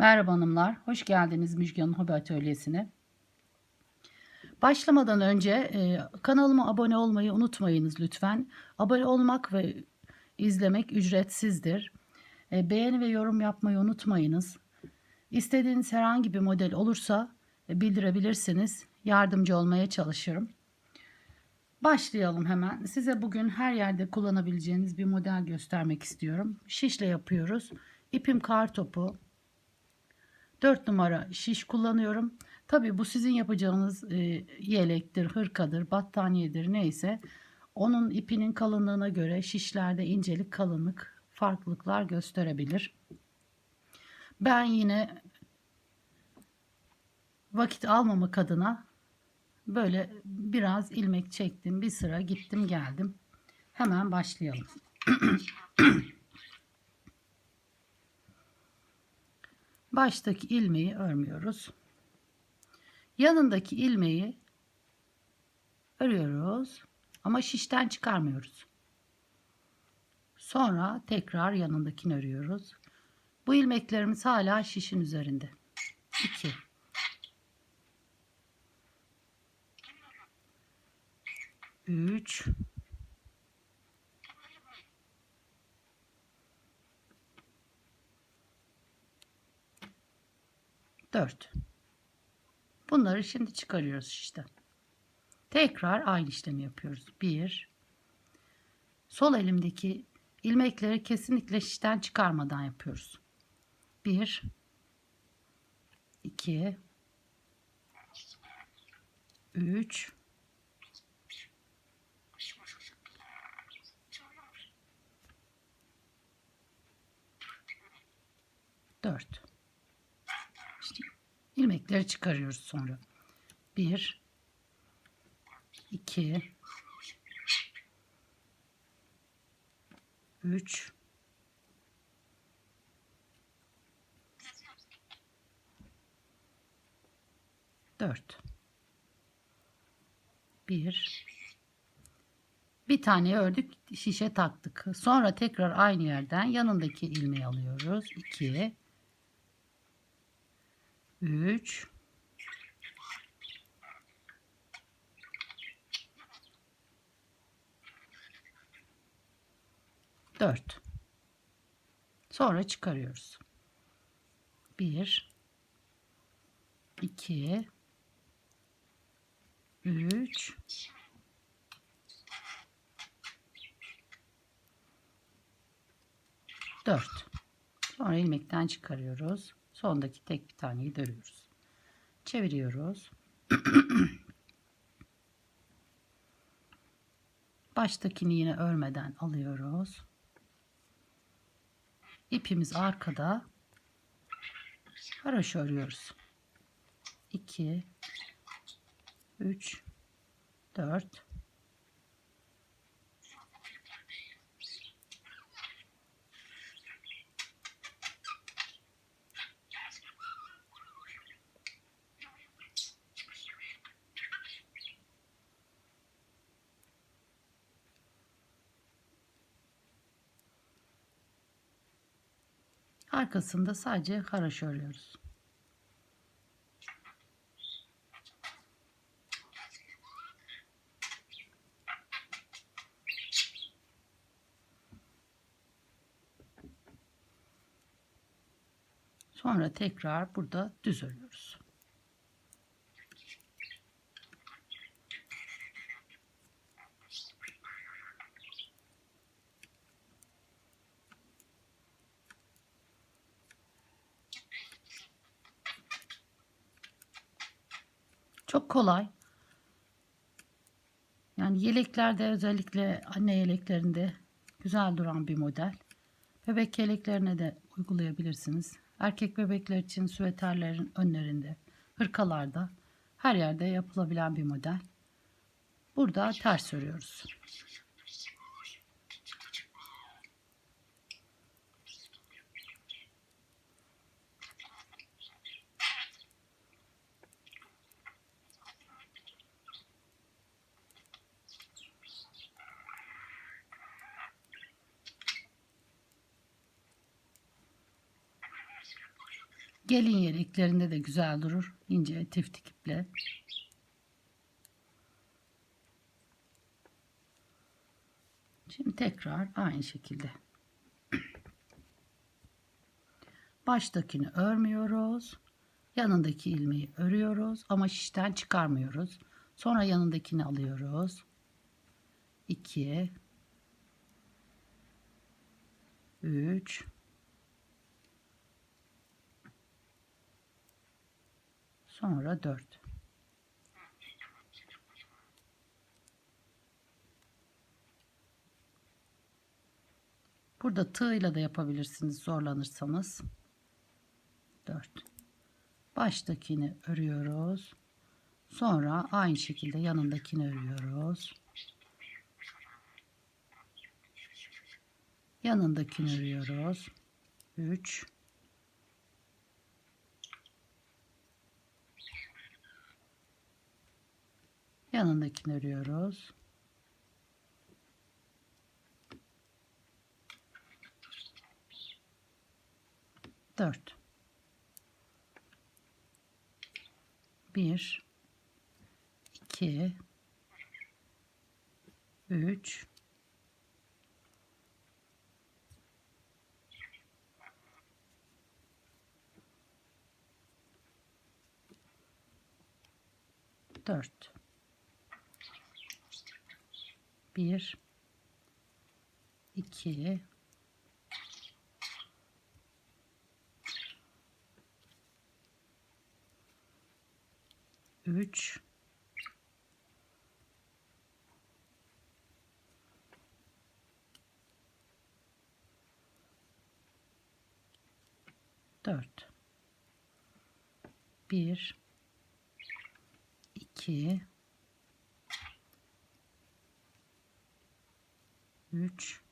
Merhaba hanımlar, hoş geldiniz Müjgan'ın Hobi Atölyesi'ne. Başlamadan önce e, kanalıma abone olmayı unutmayınız lütfen. Abone olmak ve izlemek ücretsizdir. E, beğeni ve yorum yapmayı unutmayınız. İstediğiniz herhangi bir model olursa e, bildirebilirsiniz. Yardımcı olmaya çalışırım. Başlayalım hemen. Size bugün her yerde kullanabileceğiniz bir model göstermek istiyorum. Şişle yapıyoruz. İpim kar topu. 4 numara şiş kullanıyorum. Tabi bu sizin yapacağınız e, yelektir, hırkadır, battaniyedir neyse. Onun ipinin kalınlığına göre şişlerde incelik, kalınlık farklılıklar gösterebilir. Ben yine vakit almamak adına böyle biraz ilmek çektim. Bir sıra gittim geldim. Hemen başlayalım. Baştaki ilmeği örmüyoruz. Yanındaki ilmeği örüyoruz ama şişten çıkarmıyoruz. Sonra tekrar yanındakini örüyoruz. Bu ilmeklerimiz hala şişin üzerinde. 2 3 4 Bunları şimdi çıkarıyoruz işte. Tekrar aynı işlemi yapıyoruz. 1 Sol elimdeki ilmekleri kesinlikle şişten çıkarmadan yapıyoruz. 1 2 3 4 İşte ilmekleri çıkarıyoruz sonra. 1 2 3 4 1 bir tane ördük şişe taktık. Sonra tekrar aynı yerden yanındaki ilmeği alıyoruz. 2 3 4 Sonra çıkarıyoruz. 1 2 3 4 Sonra ilmekten çıkarıyoruz. Sondaki tek bir taneyi dörüyoruz. Çeviriyoruz. Baştakini yine örmeden alıyoruz. İpimiz arkada. Haroş örüyoruz. 2 3 4 Arkasında sadece haraş örüyoruz. Sonra tekrar burada düz örüyoruz. Çok kolay. Yani yeleklerde özellikle anne yeleklerinde güzel duran bir model. Bebek yeleklerine de uygulayabilirsiniz. Erkek bebekler için süveterlerin önlerinde, hırkalarda her yerde yapılabilen bir model. Burada ters örüyoruz. Gelin yeri iplerinde de güzel durur. İnce tiftik iple. Şimdi tekrar aynı şekilde. Baştakini örmüyoruz. Yanındaki ilmeği örüyoruz ama şişten çıkarmıyoruz. Sonra yanındakini alıyoruz. 2 3 Sonra 4 Burada tığ da yapabilirsiniz zorlanırsanız. 4 Baştakini örüyoruz. Sonra aynı şekilde yanındakini örüyoruz. Yanındakini örüyoruz. 3 Yanındakini örüyoruz. Dört. Bir, iki, üç, dört. Bir, iki, üç, dört. Bir, iki, 3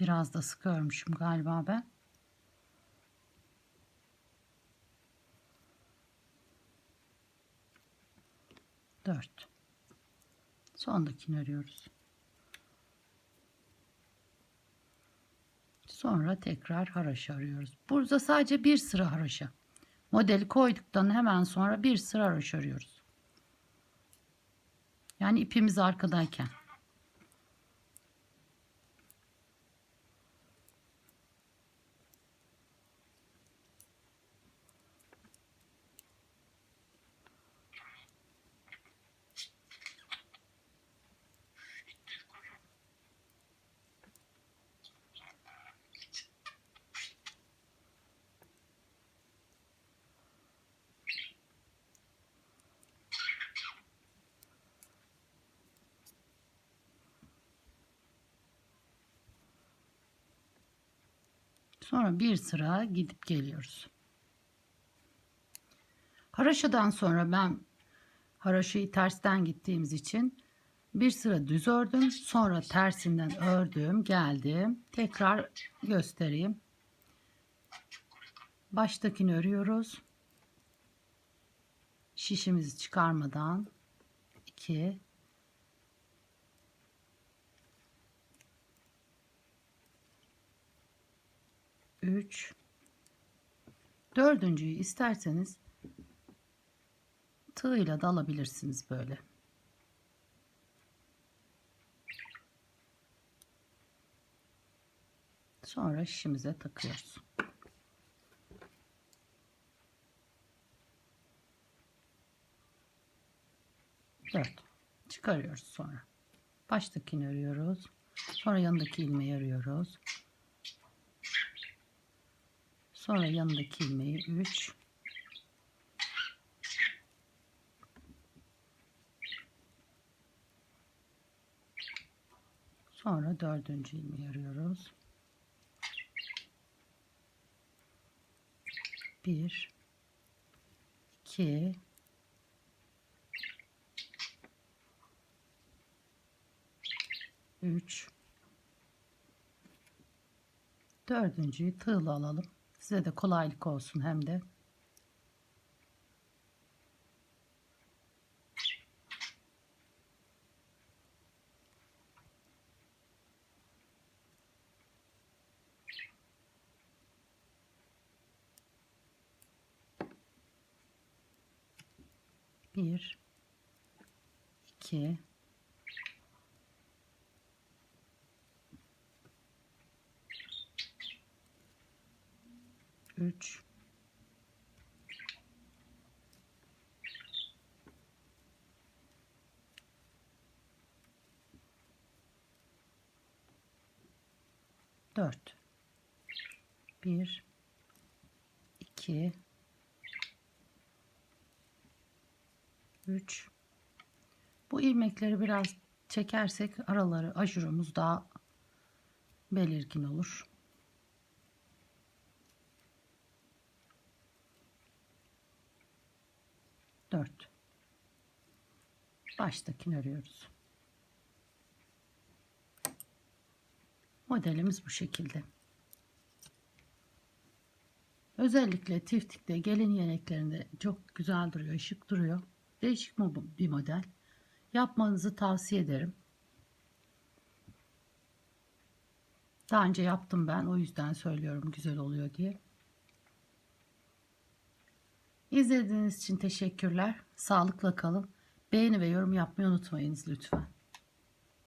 Biraz da sıkı örmüşüm galiba ben. Dört. Sondakini örüyoruz. Sonra tekrar haraşa arıyoruz. Burada sadece bir sıra haraşa. Modeli koyduktan hemen sonra bir sıra haraşa arıyoruz. Yani ipimiz arkadayken. Sonra bir sıra gidip geliyoruz. Haraşadan sonra ben haraşayı tersten gittiğimiz için bir sıra düz ördüm. Sonra tersinden ördüm. Geldim. Tekrar göstereyim. Baştakini örüyoruz. Şişimizi çıkarmadan 2 3 dördüncüyü isterseniz tığıyla da alabilirsiniz böyle. Sonra şişimize takıyoruz. Dört. Çıkarıyoruz sonra. Baştakini örüyoruz. Sonra yanındaki ilmeği örüyoruz. Sonra yanındaki ilmeği 3 Sonra dördüncü ilmeği arıyoruz. 1 2 3 Dördüncüyü tığla alalım. Size de kolaylık olsun hem de. Bir, iki, üç, dört, bir, iki, üç. Bu ilmekleri biraz çekersek araları ajurumuz daha belirgin olur. Dört. Baştakini örüyoruz. Modelimiz bu şekilde. Özellikle tiftikte gelin yeleklerinde çok güzel duruyor, şık duruyor. Değişik bir model. Yapmanızı tavsiye ederim. Daha önce yaptım ben. O yüzden söylüyorum güzel oluyor diye. İzlediğiniz için teşekkürler. Sağlıkla kalın. Beğeni ve yorum yapmayı unutmayınız lütfen.